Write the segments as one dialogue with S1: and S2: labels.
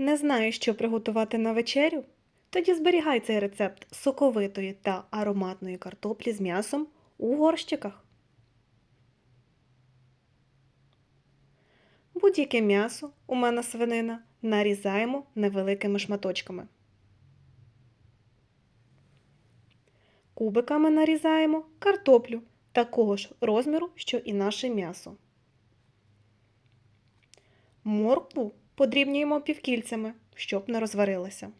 S1: Не знаю, що приготувати на вечерю? Тоді зберігай цей рецепт соковитої та ароматної картоплі з м'ясом у горщиках. Будь-яке м'ясо, у мене свинина, нарізаємо невеликими шматочками. Кубиками нарізаємо картоплю такого ж розміру, що і наше м'ясо. Моркву подрібнюємо півкільцями, щоб не розварилася.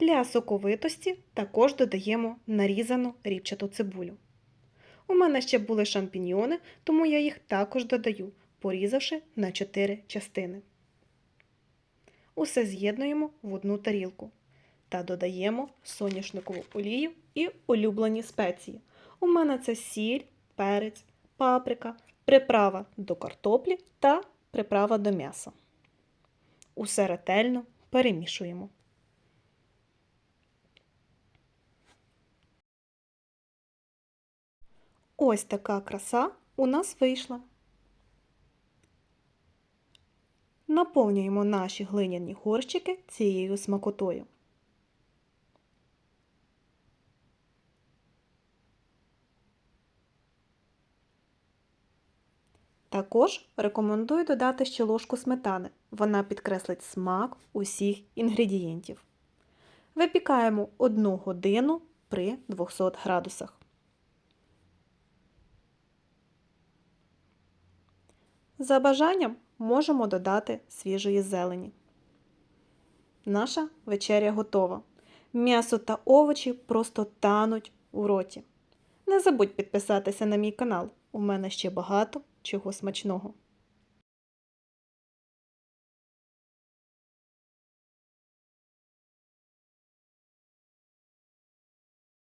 S1: Для соковитості також додаємо нарізану рівчату цибулю. У мене ще були шампіньйони, тому я їх також додаю, порізавши на 4 частини. Усе з'єднуємо в одну тарілку та додаємо соняшникову олію і улюблені спеції. У мене це сіль, перець, паприка, приправа до картоплі та приправа до м'яса. Усе ретельно перемішуємо. Ось така краса у нас вийшла. Наповнюємо наші глиняні горщики цією смакотою. Також рекомендую додати ще ложку сметани. Вона підкреслить смак усіх інгредієнтів. Випікаємо 1 годину при 200 градусах. За бажанням можемо додати свіжої зелені. Наша вечеря готова. М'ясо та овочі просто тануть у роті. Не забудь підписатися на мій канал. У мене ще багато чого смачного.